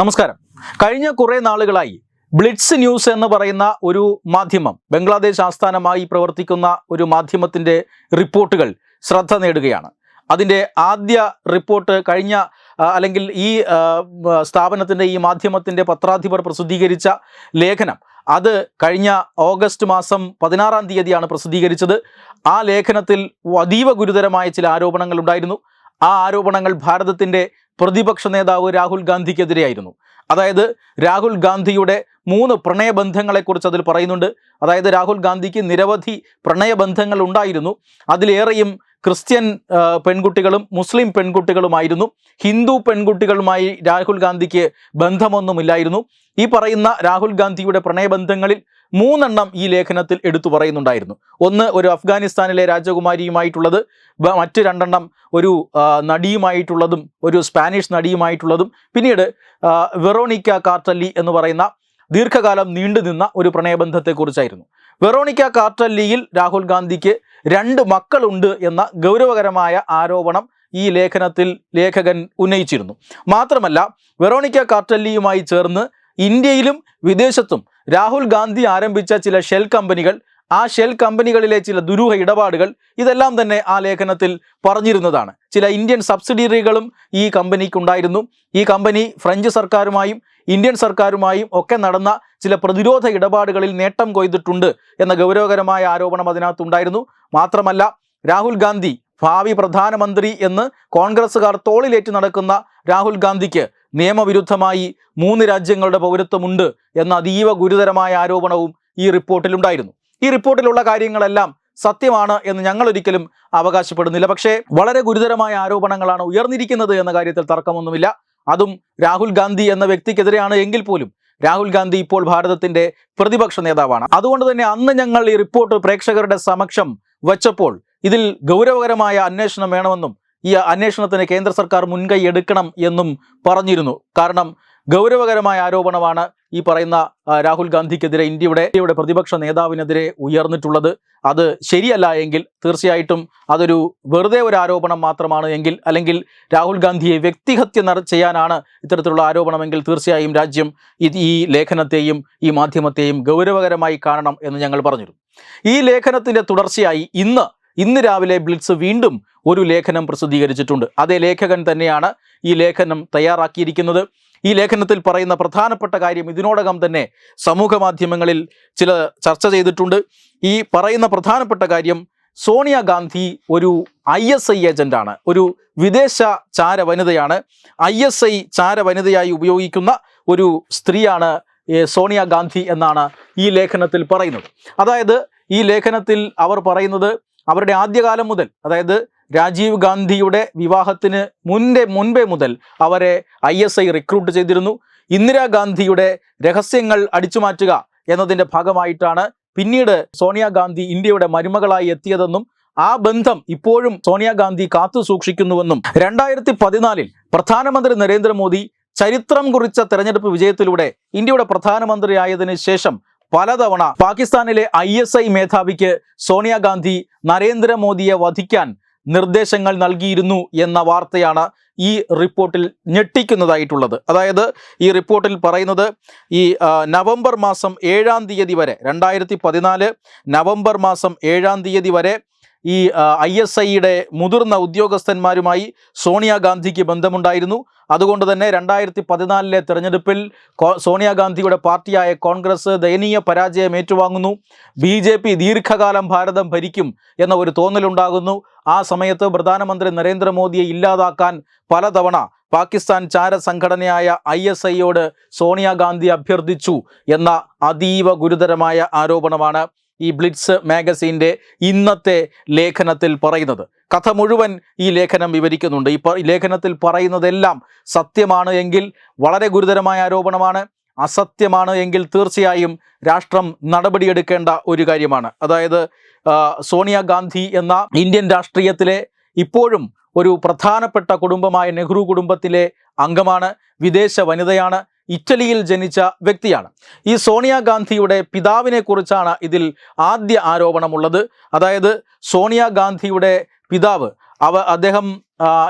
നമസ്കാരം. കഴിഞ്ഞ കുറേ നാളുകളായി ബ്ലിറ്റ്സ് ന്യൂസ് എന്ന് പറയുന്ന ഒരു മാധ്യമം ബംഗ്ലാദേശ് ആസ്ഥാനമായി പ്രവർത്തിക്കുന്ന ഒരു മാധ്യമത്തിന്റെ റിപ്പോർട്ടുകൾ ശ്രദ്ധ നേടുകയാണ്. അതിന്റെ ആദ്യ റിപ്പോർട്ട് കഴിഞ്ഞ അല്ലെങ്കിൽ ഈ സ്ഥാപനത്തിന്റെ ഈ മാധ്യമത്തിന്റെ പത്രാധിപർ പ്രസിദ്ധീകരിച്ച ലേഖനം അത് കഴിഞ്ഞ ഓഗസ്റ്റ് മാസം പതിനാറാം തീയതിയാണ് പ്രസിദ്ധീകരിച്ചത്. ആ ലേഖനത്തിൽ അതീവ ഗുരുതരമായ ചില ആരോപണങ്ങൾ ഉണ്ടായിരുന്നു. ആ ആരോപണങ്ങൾ ഭാരതത്തിന്റെ പ്രതിപക്ഷ നേതാവ് രാഹുൽ ഗാന്ധിക്കെതിരെയായിരുന്നു. അതായത് രാഹുൽ ഗാന്ധിയുടെ മൂന്ന് പ്രണയബന്ധങ്ങളെക്കുറിച്ച് അതിൽ പറയുന്നുണ്ട്. അതായത് രാഹുൽ ഗാന്ധിക്ക് നിരവധി പ്രണയബന്ധങ്ങൾ ഉണ്ടായിരുന്നു. അതിലേറെയും ക്രിസ്ത്യൻ പെൺകുട്ടികളും മുസ്ലിം പെൺകുട്ടികളുമായിരുന്നു. ഹിന്ദു പെൺകുട്ടികളുമായി രാഹുൽ ഗാന്ധിക്ക് ബന്ധമൊന്നുമില്ലായിരുന്നു. ഈ പറയുന്ന രാഹുൽ ഗാന്ധിയുടെ പ്രണയബന്ധങ്ങളിൽ മൂന്നെണ്ണം ഈ ലേഖനത്തിൽ എടുത്തു പറയുന്നുണ്ടായിരുന്നു. ഒന്ന് ഒരു അഫ്ഗാനിസ്ഥാനിലെ രാജകുമാരിയുമായിട്ടുള്ളത് മറ്റു രണ്ടെണ്ണം ഒരു നടിയുമായിട്ടുള്ളതും ഒരു സ്പാനിഷ് നടിയുമായിട്ടുള്ളതും. പിന്നീട് വെറോണിക്ക കാർട്ടല്ലി എന്ന് പറയുന്ന ദീർഘകാലം നീണ്ടുനിന്ന ഒരു പ്രണയബന്ധത്തെക്കുറിച്ചായിരുന്നു. വെറോണിക്ക കാർട്ടല്ലിയിൽ രാഹുൽ ഗാന്ധിക്ക് രണ്ട് മക്കളുണ്ട് എന്ന ഗൗരവകരമായ ആരോപണം ഈ ലേഖനത്തിൽ ലേഖകൻ ഉന്നയിച്ചിരുന്നു. മാത്രമല്ല വെറോണിക്ക കാർട്ടല്ലിയുമായി ചേർന്ന് ഇന്ത്യയിലും വിദേശത്തും രാഹുൽ ഗാന്ധി ആരംഭിച്ച ചില ഷെൽ കമ്പനികൾ ആ ഷെൽ കമ്പനികളിലെ ചില ദുരൂഹ ഇടപാടുകൾ ഇതെല്ലാം തന്നെ ആ ലേഖനത്തിൽ പറഞ്ഞിരുന്നതാണ്. ചില ഇന്ത്യൻ സബ്സിഡിയറികളും ഈ കമ്പനിക്കുണ്ടായിരുന്നു. ഈ കമ്പനി ഫ്രഞ്ച് സർക്കാരുമായും ഇന്ത്യൻ സർക്കാരുമായും ഒക്കെ നടന്ന ചില പ്രതിരോധ ഇടപാടുകളിൽ നേട്ടം കൊയ്തിട്ടുണ്ട് എന്ന ഗൗരവകരമായ ആരോപണം അതിനകത്തുണ്ടായിരുന്നു. മാത്രമല്ല രാഹുൽ ഗാന്ധി ഭാവി പ്രധാനമന്ത്രി എന്ന് കോൺഗ്രസ്സുകാർ തോളിലേറ്റ് നടക്കുന്ന രാഹുൽ ഗാന്ധിക്ക് നിയമവിരുദ്ധമായി മൂന്ന് രാജ്യങ്ങളുടെ പൗരത്വമുണ്ട് എന്ന അതീവ ഗുരുതരമായ ആരോപണവും ഈ റിപ്പോർട്ടിലുണ്ടായിരുന്നു. ഈ റിപ്പോർട്ടിലുള്ള കാര്യങ്ങളെല്ലാം സത്യമാണ് എന്ന് ഞങ്ങൾ ഒരിക്കലും അവകാശപ്പെടുന്നില്ല. പക്ഷേ വളരെ ഗുരുതരമായ ആരോപണങ്ങളാണ് ഉയർന്നിരിക്കുന്നത് എന്ന കാര്യത്തിൽ തർക്കമൊന്നുമില്ല. അതും രാഹുൽ ഗാന്ധി എന്ന വ്യക്തിക്കെതിരെയാണ് എങ്കിൽ പോലും രാഹുൽ ഗാന്ധി ഇപ്പോൾ ഭാരതത്തിന്റെ പ്രതിപക്ഷ നേതാവാണ്. അതുകൊണ്ട് തന്നെ അന്ന് ഞങ്ങൾ ഈ റിപ്പോർട്ട് പ്രേക്ഷകരുടെ സമക്ഷം വച്ചപ്പോൾ ഇതിൽ ഗൗരവകരമായ അന്വേഷണം വേണമെന്നും ഈ അന്വേഷണത്തിന് കേന്ദ്ര സർക്കാർ മുൻകൈ എടുക്കണം എന്നും പറഞ്ഞിരുന്നു. കാരണം ഗൗരവകരമായ ആരോപണമാണ് ഈ പറയുന്ന രാഹുൽ ഗാന്ധിക്കെതിരെ ഇന്ത്യയുടെ ഇന്ത്യയുടെ പ്രതിപക്ഷ നേതാവിനെതിരെ ഉയർന്നിട്ടുള്ളത് അത് ശരിയല്ല എങ്കിൽ തീർച്ചയായിട്ടും അതൊരു വെറുതെ ഒരു ആരോപണം മാത്രമാണ് എങ്കിൽ അല്ലെങ്കിൽ രാഹുൽ ഗാന്ധിയെ വ്യക്തിഹത്യ നട ചെയ്യാനാണ് ഇത്തരത്തിലുള്ള ആരോപണമെങ്കിൽ തീർച്ചയായും രാജ്യം ഈ ലേഖനത്തെയും ഈ മാധ്യമത്തെയും ഗൗരവകരമായി കാണണം എന്ന് ഞങ്ങൾ പറഞ്ഞിരുന്നു. ഈ ലേഖനത്തിന്റെ തുടർച്ചയായി ഇന്ന് ഇന്ന് രാവിലെ ബ്ലിറ്റ്സ് വീണ്ടും ഒരു ലേഖനം പ്രസിദ്ധീകരിച്ചിട്ടുണ്ട്. അതേ ലേഖകൻ തന്നെയാണ് ഈ ലേഖനം തയ്യാറാക്കിയിരിക്കുന്നത്. ഈ ലേഖനത്തിൽ പറയുന്ന പ്രധാനപ്പെട്ട കാര്യം ഇതിനോടകം തന്നെ സമൂഹ മാധ്യമങ്ങളിൽ ചില ചർച്ച ചെയ്തിട്ടുണ്ട്. ഈ പറയുന്ന പ്രധാനപ്പെട്ട കാര്യം സോണിയാഗാന്ധി ഒരു ഐ എസ് ഐ ഏജന്റാണ് ഒരു വിദേശ ചാര വനിതയാണ് ഐ എസ് ഐ ചാര വനിതയായി ഉപയോഗിക്കുന്ന ഒരു സ്ത്രീയാണ് സോണിയ സോണിയാഗാന്ധി എന്നാണ് ഈ ലേഖനത്തിൽ പറയുന്നത്. അതായത് ഈ ലേഖനത്തിൽ അവർ പറയുന്നത് അവരുടെ ആദ്യകാലം മുതൽ അതായത് രാജീവ് ഗാന്ധിയുടെ വിവാഹത്തിന് മുൻപേ മുൻപേ മുതൽ അവരെ ഐ എസ് ഐ റിക്രൂട്ട് ചെയ്തിരുന്നു. ഇന്ദിരാഗാന്ധിയുടെ രഹസ്യങ്ങൾ അടിച്ചുമാറ്റുക എന്നതിന്റെ ഭാഗമായിട്ടാണ് പിന്നീട് സോണിയാഗാന്ധി ഇന്ത്യയുടെ മരുമകളായി എത്തിയതെന്നും ആ ബന്ധം ഇപ്പോഴും സോണിയാഗാന്ധി കാത്തു സൂക്ഷിക്കുന്നുവെന്നും. രണ്ടായിരത്തി പതിനാലിൽ പ്രധാനമന്ത്രി നരേന്ദ്രമോദി ചരിത്രം കുറിച്ച തെരഞ്ഞെടുപ്പ് വിജയത്തിലൂടെ ഇന്ത്യയുടെ പ്രധാനമന്ത്രിയായതിനു ശേഷം പലതവണ പാകിസ്ഥാനിലെ ഐ എസ് ഐ മേധാവിക്ക് സോണിയാഗാന്ധി നരേന്ദ്രമോദിയെ വധിക്കാൻ നിർദ്ദേശങ്ങൾ നൽകിയിരുന്നു എന്ന വാർത്തയാണ് ഈ റിപ്പോർട്ടിൽ ഞെട്ടിക്കുന്നതായിട്ടുള്ളത്. അതായത് ഈ റിപ്പോർട്ടിൽ പറയുന്നത് ഈ നവംബർ മാസം ഏഴാം തീയതി വരെ രണ്ടായിരത്തി നവംബർ മാസം ഏഴാം തീയതി വരെ ഈ ഐ എസ് ഐയുടെ മുതിർന്ന ഉദ്യോഗസ്ഥന്മാരുമായി സോണിയാഗാന്ധിക്ക് ബന്ധമുണ്ടായിരുന്നു. അതുകൊണ്ട് തന്നെ രണ്ടായിരത്തി പതിനാലിലെ തെരഞ്ഞെടുപ്പിൽ സോണിയാഗാന്ധിയുടെ പാർട്ടിയായ കോൺഗ്രസ് ദയനീയ പരാജയം ഏറ്റുവാങ്ങുന്നു. ബി ജെ പി ദീർഘകാലം ഭാരതം ഭരിക്കും എന്ന ഒരു തോന്നലുണ്ടാകുന്നു. ആ സമയത്ത് പ്രധാനമന്ത്രി നരേന്ദ്രമോദിയെ ഇല്ലാതാക്കാൻ പലതവണ പാകിസ്ഥാൻ ചാര സംഘടനയായ ഐ എസ് ഐയോട് സോണിയാഗാന്ധി അഭ്യർത്ഥിച്ചു എന്ന അതീവ ഗുരുതരമായ ആരോപണമാണ്. ഈ ബ്ലിറ്റ്സ് മാഗസീന്റെ ഇന്നത്തെ ലേഖനത്തിൽ പറയുന്നത്. കഥ മുഴുവൻ ഈ ലേഖനം വിവരിക്കുന്നുണ്ട്. ഈ ലേഖനത്തിൽ പറയുന്നതെല്ലാം സത്യമാണ് എങ്കിൽ വളരെ ഗുരുതരമായ ആരോപണമാണ്. അസത്യമാണ് എങ്കിൽ തീർച്ചയായും രാഷ്ട്രം നടപടിയെടുക്കേണ്ട ഒരു കാര്യമാണ്. അതായത് സോണിയാഗാന്ധി എന്ന ഇന്ത്യൻ രാഷ്ട്രീയത്തിലെ ഇപ്പോഴും ഒരു പ്രധാനപ്പെട്ട കുടുംബമായ നെഹ്റു കുടുംബത്തിലെ അംഗമാണ്. വിദേശ വനിതയാണ്. ഇറ്റലിയിൽ ജനിച്ച വ്യക്തിയാണ്. ഈ സോണിയാഗാന്ധിയുടെ പിതാവിനെ കുറിച്ചാണ് ഇതിൽ ആദ്യ ആരോപണമുള്ളത്. അതായത് സോണിയാഗാന്ധിയുടെ പിതാവ് അവ അദ്ദേഹം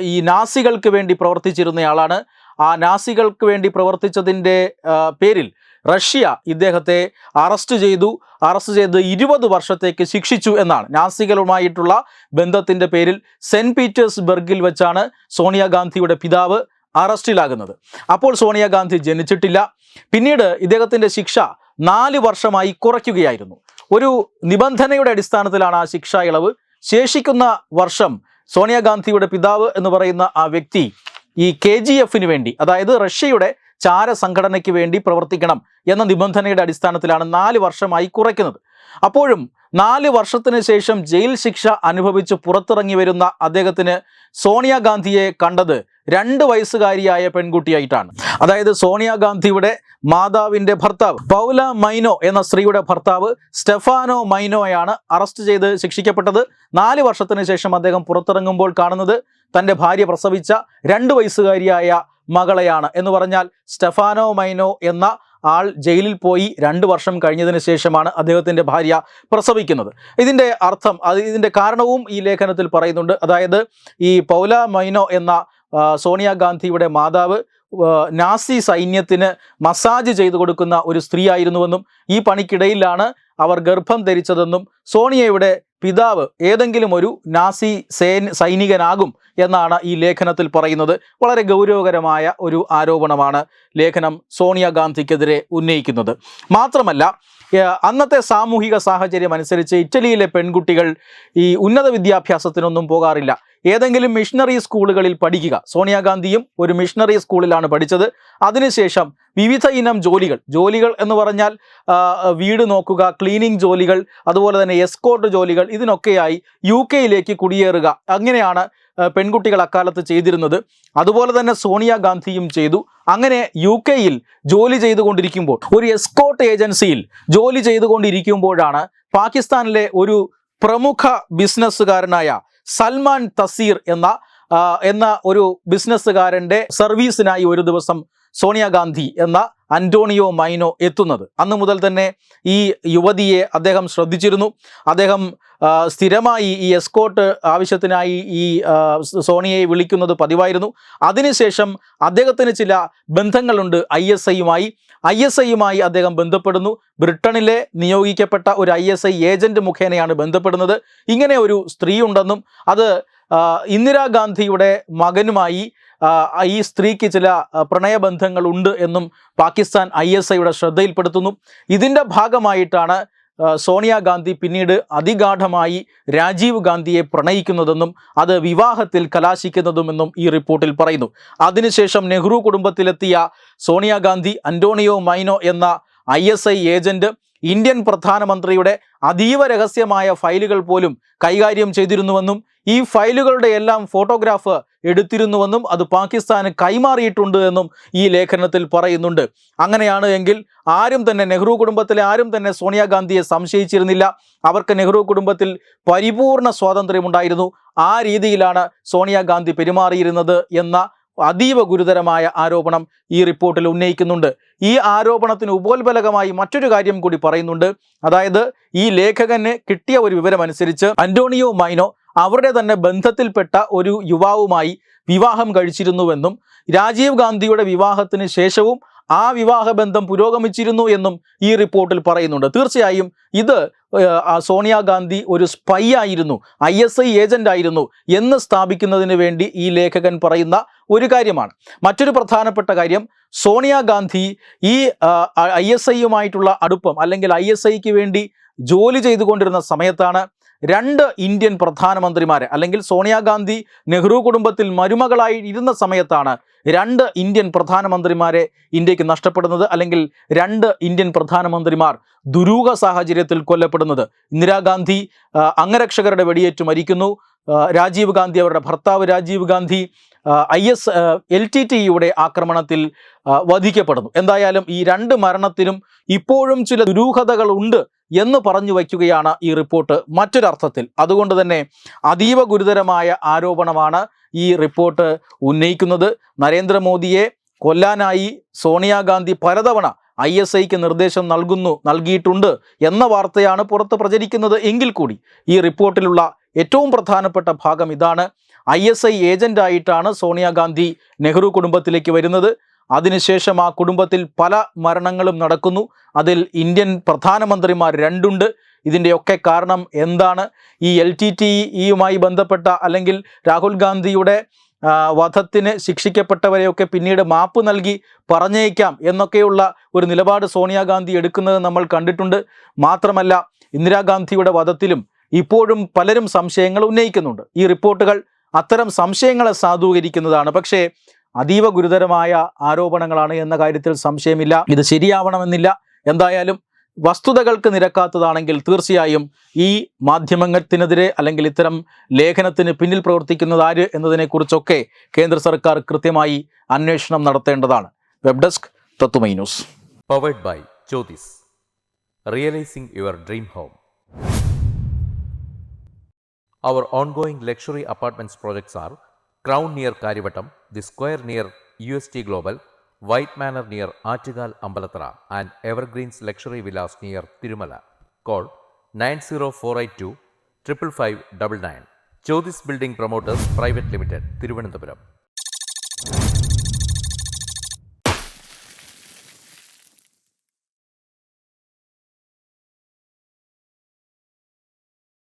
ഈ നാസികൾക്ക് വേണ്ടി പ്രവർത്തിച്ചിരുന്നയാളാണ്. ആ നാസികൾക്ക് വേണ്ടി പ്രവർത്തിച്ചതിന്റെ പേരിൽ റഷ്യ ഇദ്ദേഹത്തെ അറസ്റ്റ് ചെയ്തു. അറസ്റ്റ് ചെയ്ത് ഇരുപത് വർഷത്തേക്ക് ശിക്ഷിച്ചു എന്നാണ്. നാസികളുമായിട്ടുള്ള ബന്ധത്തിന്റെ പേരിൽ സെന്റ് പീറ്റേഴ്സ്ബർഗിൽ വെച്ചാണ് സോണിയാഗാന്ധിയുടെ പിതാവ്. അറസ്റ്റിലാകുന്നത്. അപ്പോൾ സോണിയാഗാന്ധി ജനിച്ചിട്ടില്ല. പിന്നീട് ഇദ്ദേഹത്തിന്റെ ശിക്ഷ നാല് വർഷമായി കുറയ്ക്കുകയായിരുന്നു. ഒരു നിബന്ധനയുടെ അടിസ്ഥാനത്തിലാണ് ആ ശിക്ഷ ഇളവ്. ശേഷിക്കുന്ന വർഷം സോണിയാഗാന്ധിയുടെ പിതാവ് എന്ന് പറയുന്ന ആ വ്യക്തി ഈ കെ ജി എഫിന് വേണ്ടി അതായത് റഷ്യയുടെ ചാര സംഘടനയ്ക്ക് വേണ്ടി പ്രവർത്തിക്കണം എന്ന നിബന്ധനയുടെ അടിസ്ഥാനത്തിലാണ് നാല് വർഷമായി കുറയ്ക്കുന്നത്. അപ്പോഴും നാല് വർഷത്തിന് ശേഷം ജയിൽ ശിക്ഷ അനുഭവിച്ച് പുറത്തിറങ്ങി വരുന്ന അദ്ദേഹത്തിന് സോണിയാഗാന്ധിയെ കണ്ടത് രണ്ട് വയസ്സുകാരിയായ പെൺകുട്ടിയായിട്ടാണ്. അതായത് സോണിയാഗാന്ധിയുടെ മാതാവിന്റെ ഭർത്താവ് പൗല മൈനോ എന്ന സ്ത്രീയുടെ ഭർത്താവ് സ്റ്റെഫാനോ മൈനോയാണ് അറസ്റ്റ് ചെയ്ത് ശിക്ഷിക്കപ്പെട്ടത്. നാല് വർഷത്തിന് ശേഷം അദ്ദേഹം പുറത്തിറങ്ങുമ്പോൾ കാണുന്നത് തന്റെ ഭാര്യ പ്രസവിച്ച രണ്ട് വയസ്സുകാരിയായ മകളെയാണ്. എന്ന് പറഞ്ഞാൽ സ്റ്റെഫാനോ മൈനോ എന്ന ആൾ ജയിലിൽ പോയി രണ്ട് വർഷം കഴിഞ്ഞതിന് ശേഷമാണ് അദ്ദേഹത്തിന്റെ ഭാര്യ പ്രസവിക്കുന്നത്. ഇതിന്റെ അർത്ഥം അത് ഇതിന്റെ കാരണവും ഈ ലേഖനത്തിൽ പറയുന്നുണ്ട്. അതായത് ഈ പൗല മൈനോ എന്ന സോണിയാഗാന്ധിയുടെ മാതാവ് നാസി സൈന്യത്തിന് മസാജ് ചെയ്തു കൊടുക്കുന്ന ഒരു സ്ത്രീയായിരുന്നുവെന്നും ഈ പണിക്കിടയിലാണ് അവർ ഗർഭം ധരിച്ചതെന്നും സോണിയയുടെ പിതാവ് ഏതെങ്കിലും ഒരു നാസി സേൻ സൈനികനാകും എന്നാണ് ഈ ലേഖനത്തിൽ പറയുന്നത്. വളരെ ഗൗരവകരമായ ഒരു ആരോപണമാണ് ലേഖനം സോണിയാഗാന്ധിക്കെതിരെ ഉന്നയിക്കുന്നത്. മാത്രമല്ല അന്നത്തെ സാമൂഹിക സാഹചര്യം അനുസരിച്ച് ഇറ്റലിയിലെ പെൺകുട്ടികൾ ഈ ഉന്നത വിദ്യാഭ്യാസത്തിനൊന്നും പോകാറില്ല. ഏതെങ്കിലും മിഷണറി സ്കൂളുകളിൽ പഠിക്കുക. സോണിയാഗാന്ധിയും ഒരു മിഷണറി സ്കൂളിലാണ് പഠിച്ചത്. അതിനുശേഷം വിവിധ ഇനം ജോലികൾ ജോലികൾ എന്ന് പറഞ്ഞാൽ വീട് നോക്കുക ക്ലീനിങ് ജോലികൾ അതുപോലെ തന്നെ എസ്കോർട്ട് ജോലികൾ ഇതിനൊക്കെയായി യു കെയിലേക്ക് കുടിയേറുക. അങ്ങനെയാണ് പെൺകുട്ടികൾ അക്കാലത്ത് ചെയ്തിരുന്നത്. അതുപോലെ തന്നെ സോണിയാഗാന്ധിയും ചെയ്തു. അങ്ങനെ യു കെയിൽ ജോലി ചെയ്തുകൊണ്ടിരിക്കുമ്പോൾ ഒരു എസ്കോർട്ട് ഏജൻസിയിൽ ജോലി ചെയ്തുകൊണ്ടിരിക്കുമ്പോഴാണ് പാകിസ്ഥാനിലെ ഒരു പ്രമുഖ ബിസിനസ്സുകാരനായ സൽമാൻ തസീർ എന്ന എന്ന ഒരു ബിസിനസ്സുകാരന്റെ സർവീസിനായി ഒരു ദിവസം സോണിയാഗാന്ധി എന്ന അന്റോണിയോ മൈനോ എത്തുന്നത്. അന്ന് മുതൽ തന്നെ ഈ യുവതിയെ അദ്ദേഹം ശ്രദ്ധിച്ചിരുന്നു. അദ്ദേഹം സ്ഥിരമായി ഈ എസ്കോട്ട് ആവശ്യത്തിനായി ഈ സോണിയയെ വിളിക്കുന്നത് പതിവായിരുന്നു. അതിനുശേഷം അദ്ദേഹത്തിന് ചില ബന്ധങ്ങളുണ്ട് ഐ എസ് ഐയുമായി. ഐ എസ് ഐയുമായി അദ്ദേഹം ബന്ധപ്പെടുന്നു. ബ്രിട്ടനിലെ നിയോഗിക്കപ്പെട്ട ഒരു ഐ എസ് ഐ ഏജന്റ് മുഖേനയാണ് ബന്ധപ്പെടുന്നത്. ഇങ്ങനെ ഒരു സ്ത്രീ ഉണ്ടെന്നും അത് ഇന്ദിരാഗാന്ധിയുടെ മകനുമായി ഈ സ്ത്രീക്ക് ചില പ്രണയബന്ധങ്ങൾ ഉണ്ട് എന്നും പാകിസ്ഥാൻ ഐ എസ് ഐയുടെ ശ്രദ്ധയിൽപ്പെടുത്തുന്നു. ഇതിന്റെ ഭാഗമായിട്ടാണ് സോണിയാഗാന്ധി പിന്നീട് അതിഗാഠമായി രാജീവ് ഗാന്ധിയെ പ്രണയിക്കുന്നതെന്നും അത് വിവാഹത്തിൽ കലാശിക്കുന്നതുമെന്നും ഈ റിപ്പോർട്ടിൽ പറയുന്നു. അതിനുശേഷം നെഹ്റു കുടുംബത്തിലെത്തിയ സോണിയാഗാന്ധി അന്റോണിയോ മൈനോ എന്ന ഐ ഏജന്റ് ഇന്ത്യൻ പ്രധാനമന്ത്രിയുടെ അതീവ രഹസ്യമായ ഫയലുകൾ പോലും കൈകാര്യം ചെയ്തിരുന്നുവെന്നും ഈ ഫയലുകളുടെ എല്ലാം ഫോട്ടോഗ്രാഫ് എടുത്തിരുന്നുവെന്നും അത് പാകിസ്ഥാന് കൈമാറിയിട്ടുണ്ട് എന്നും ഈ ലേഖനത്തിൽ പറയുന്നുണ്ട്. അങ്ങനെയാണ് എങ്കിൽ ആരും തന്നെ നെഹ്റു കുടുംബത്തിലെ ആരും തന്നെ സോണിയാഗാന്ധിയെ സംശയിച്ചിരുന്നില്ല. അവർക്ക് നെഹ്റു കുടുംബത്തിൽ പരിപൂർണ സ്വാതന്ത്ര്യമുണ്ടായിരുന്നു. ആ രീതിയിലാണ് സോണിയാഗാന്ധി പെരുമാറിയിരുന്നത് എന്ന അതീവ ഗുരുതരമായ ആരോപണം ഈ റിപ്പോർട്ടിൽ ഉന്നയിക്കുന്നുണ്ട്. ഈ ആരോപണത്തിന് ഉപോത്ബലകമായി മറ്റൊരു കാര്യം കൂടി പറയുന്നുണ്ട്. അതായത് ഈ ലേഖകന് കിട്ടിയ ഒരു വിവരമനുസരിച്ച് അന്റോണിയോ മൈനോ അവരുടെ തന്നെ ബന്ധത്തിൽപ്പെട്ട ഒരു യുവാവുമായി വിവാഹം കഴിച്ചിരുന്നുവെന്നും രാജീവ് ഗാന്ധിയുടെ വിവാഹത്തിന് ശേഷവും ആ വിവാഹബന്ധം പുരോഗമിച്ചിരുന്നു എന്നും ഈ റിപ്പോർട്ടിൽ പറയുന്നുണ്ട്. തീർച്ചയായും ഇത് സോണിയാഗാന്ധി ഒരു സ്പൈ ആയിരുന്നു ഐ എസ് ഐ ഏജന്റ് ആയിരുന്നു എന്ന് സ്ഥാപിക്കുന്നതിന് വേണ്ടി ഈ ലേഖകൻ പറയുന്ന ഒരു കാര്യമാണ്. മറ്റൊരു പ്രധാനപ്പെട്ട കാര്യം സോണിയാഗാന്ധി ഈ ഐ എസ് ഐയുമായിട്ടുള്ള അടുപ്പം അല്ലെങ്കിൽ ഐ എസ് ഐക്ക് വേണ്ടി ജോലി ചെയ്തുകൊണ്ടിരുന്ന സമയത്താണ് രണ്ട് ഇന്ത്യൻ പ്രധാനമന്ത്രിമാരെ അല്ലെങ്കിൽ സോണിയാഗാന്ധി നെഹ്റു കുടുംബത്തിൽ മരുമകളായി ഇരുന്ന സമയത്താണ് രണ്ട് ഇന്ത്യൻ പ്രധാനമന്ത്രിമാരെ ഇന്ത്യയ്ക്ക് നഷ്ടപ്പെടുന്നത് അല്ലെങ്കിൽ രണ്ട് ഇന്ത്യൻ പ്രധാനമന്ത്രിമാർ ദുരൂഹ സാഹചര്യത്തിൽ കൊല്ലപ്പെടുന്നത്. ഇന്ദിരാഗാന്ധി അംഗരക്ഷകരുടെ വെടിയേറ്റ് മരിക്കുന്നു. രാജീവ് ഗാന്ധി അവരുടെ ഭർത്താവ് Rajiv Gandhi I S L T ടിയുടെ ആക്രമണത്തിൽ വധിക്കപ്പെടുന്നു. എന്തായാലും ഈ രണ്ട് മരണത്തിനും ഇപ്പോഴും ചില ദുരൂഹതകൾ ഉണ്ട് എന്ന് പറഞ്ഞു വയ്ക്കുകയാണ് ഈ റിപ്പോർട്ട് മറ്റൊരർത്ഥത്തിൽ. അതുകൊണ്ട് തന്നെ അതീവ ഗുരുതരമായ ആരോപണമാണ് ഈ റിപ്പോർട്ട് ഉന്നയിക്കുന്നത്. നരേന്ദ്രമോദിയെ കൊല്ലാനായി സോണിയാഗാന്ധി പലതവണ ഐ എസ് ഐക്ക് നിർദ്ദേശം നൽകുന്നു നൽകിയിട്ടുണ്ട് എന്ന വാർത്തയാണ് പുറത്ത് പ്രചരിക്കുന്നത് എങ്കിൽ കൂടി ഈ റിപ്പോർട്ടിലുള്ള ഏറ്റവും പ്രധാനപ്പെട്ട ഭാഗം ഇതാണ്. ഐ എസ് ഐ ഏജന്റായിട്ടാണ് സോണിയാഗാന്ധി നെഹ്റു കുടുംബത്തിലേക്ക് വരുന്നത്. അതിനുശേഷം ആ കുടുംബത്തിൽ പല മരണങ്ങളും നടക്കുന്നു. അതിൽ ഇന്ത്യൻ പ്രധാനമന്ത്രിമാർ രണ്ടുണ്ട്. ഇതിന്റെയൊക്കെ കാരണം എന്താണ്? ഈ എൽ ടി ടി ഇയുമായി ബന്ധപ്പെട്ട അല്ലെങ്കിൽ രാഹുൽ ഗാന്ധിയുടെ വധത്തിന് ശിക്ഷിക്കപ്പെട്ടവരെയൊക്കെ പിന്നീട് മാപ്പ് നൽകി പറഞ്ഞേക്കാം എന്നൊക്കെയുള്ള ഒരു നിലപാട് സോണിയാഗാന്ധി എടുക്കുന്നത് നമ്മൾ കണ്ടിട്ടുണ്ട്. മാത്രമല്ല ഇന്ദിരാഗാന്ധിയുടെ വധത്തിലും ഇപ്പോഴും പലരും സംശയങ്ങൾ ഉന്നയിക്കുന്നുണ്ട്. ഈ റിപ്പോർട്ടുകൾ അത്തരം സംശയങ്ങളെ സാധൂകരിക്കുന്നതാണ്. പക്ഷേ അതീവ ഗുരുതരമായ ആരോപണങ്ങളാണ് എന്ന കാര്യത്തിൽ സംശയമില്ല. ഇത് ശരിയാവണമെന്നില്ല. എന്തായാലും വസ്തുതകൾക്ക് നിരക്കാത്തതാണെങ്കിൽ തീർച്ചയായും ഈ മാധ്യമത്തിനെതിരെ അല്ലെങ്കിൽ ഇത്തരം ലേഖനത്തിന് പിന്നിൽ പ്രവർത്തിക്കുന്നത് ആര് എന്നതിനെക്കുറിച്ചൊക്കെ കേന്ദ്ര സർക്കാർ കൃത്യമായി അന്വേഷണം നടത്തേണ്ടതാണ്. വെബ് ഡെസ്ക് തത്തുമൈ news. Powered by Jyothis realising your dream home. Our ongoing luxury apartments projects are Crown near Karivattam, The Square near UST Global, White Manor near Achigal Ambalatra, and Evergreens Luxury Villas near Tirumala. Call 90482 55599. Jyotis Building Promoters Private Limited, Thiruvananthapuram.